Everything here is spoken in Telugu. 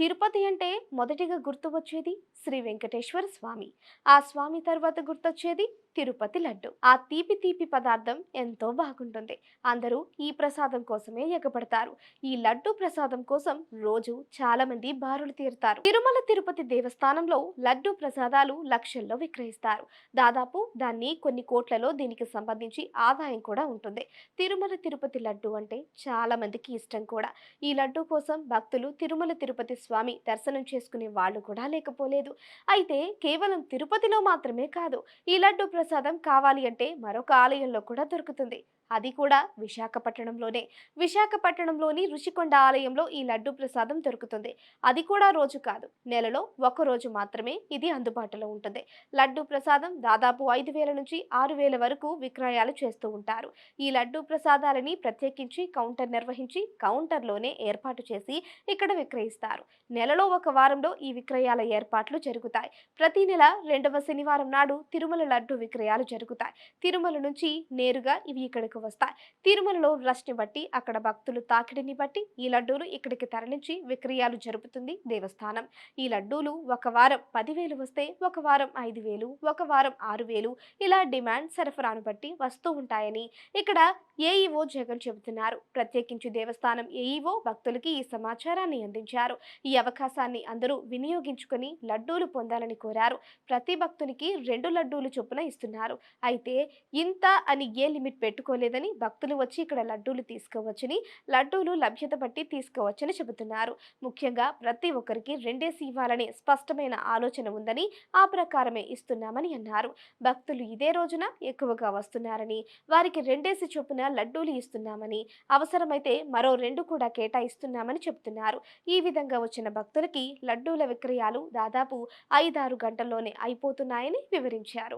తిరుపతి అంటే మొదటిగా గుర్తు వచ్చేది శ్రీ వెంకటేశ్వర స్వామి. ఆ స్వామి తర్వాత గుర్తొచ్చేది తిరుపతి లడ్డు. ఆ తీపి తీపి పదార్థం ఎంతో బాగుంటుంది. అందరూ ఈ ప్రసాదం కోసమే ఎగబడతారు. ఈ లడ్డు ప్రసాదం కోసం రోజు చాలా మంది బారులు తీరుతారు. తిరుమల తిరుపతి దేవస్థానంలో లడ్డు ప్రసాదాలు లక్షల్లో విక్రయిస్తారు. దాదాపు దాన్ని కొన్ని కోట్లలో దీనికి సంబంధించి ఆదాయం కూడా ఉంటుంది. తిరుమల తిరుపతి లడ్డు అంటే చాలా మందికి ఇష్టం కూడా. ఈ లడ్డు కోసం భక్తులు తిరుమల తిరుపతి స్వామి దర్శనం చేసుకునే వాళ్ళు కూడా లేకపోలేదు. అయితే కేవలం తిరుపతిలో మాత్రమే కాదు ఈ లడ్డు ప్రసాదం కావాలి అంటే మరొక ఆలయంలో కూడా దొరుకుతుంది. అది కూడా విశాఖపట్నంలోనే. విశాఖపట్నంలోని రుషికొండ ఆలయంలో ఈ లడ్డు ప్రసాదం దొరుకుతుంది. అది కూడా రోజు కాదు. నెలలో ఒక రోజు మాత్రమే ఇది అందుబాటులో ఉంటుంది. లడ్డు ప్రసాదం దాదాపు ఐదు వేల నుంచి ఆరు వేల వరకు విక్రయాలు చేస్తూ ఉంటారు. ఈ లడ్డు ప్రసాదాలని ప్రత్యేకించి కౌంటర్ నిర్వహించి కౌంటర్లోనే ఏర్పాటు చేసి ఇక్కడ విక్రయిస్తారు. నెలలో ఒక వారంలో ఈ విక్రయాల ఏర్పాట్లు జరుగుతాయి. ప్రతి నెల రెండవ శనివారం నాడు తిరుమల లడ్డు విక్రయాలు జరుగుతాయి. తిరుమల నుంచి నేరుగా ఇవి ఇక్కడికి వస్తాయి. తిరుమలలో రష్ని బట్టి అక్కడ భక్తులు తాకిడిని బట్టి ఈ లడ్డూలు ఇక్కడికి తరలించి విక్రయాలు జరుపుతుంది దేవస్థానం. ఈ లడ్డూలు ఒక వారం పదివేలు వస్తే ఒక వారం ఐదు వేలు ఒక వారం ఆరు వేలు ఇలా డిమాండ్ సరఫరాను బట్టి వస్తూ ఉంటాయని ఇక్కడ ఏఈఓ జగన్ చెబుతున్నారు. ప్రత్యేకించి దేవస్థానం ఏఈఓ భక్తులకి ఈ సమాచారాన్ని అందించారు. ఈ అవకాశాన్ని అందరూ వినియోగించుకొని లడ్డూలు పొందాలని కోరారు. ప్రతి భక్తునికి రెండు లడ్డూలు చొప్పున ఇస్తున్నారు. అయితే ఇంత అని ఏ లిమిట్ పెట్టుకోలేదు. లేదని భక్తులు వచ్చి ఇక్కడ లడ్డూలు తీసుకోవచ్చని లడ్డూలు లభ్యత బట్టి తీసుకోవచ్చని చెబుతున్నారు. ముఖ్యంగా ప్రతి ఒక్కరికి రెండేసి ఇవ్వాలనే స్పష్టమైన ఆలోచన ఉందని ఆ ప్రకారమే ఇస్తున్నామని అన్నారు. భక్తులు ఇదే రోజున ఎక్కువగా వస్తున్నారని వారికి రెండేసి చొప్పున లడ్డూలు ఇస్తున్నామని అవసరమైతే మరో రెండు కూడా కేటాయిస్తున్నామని చెబుతున్నారు. ఈ విధంగా వచ్చిన భక్తులకి లడ్డూల విక్రయాలు దాదాపు ఐదారు గంటల్లోనే అయిపోతున్నాయని వివరించారు.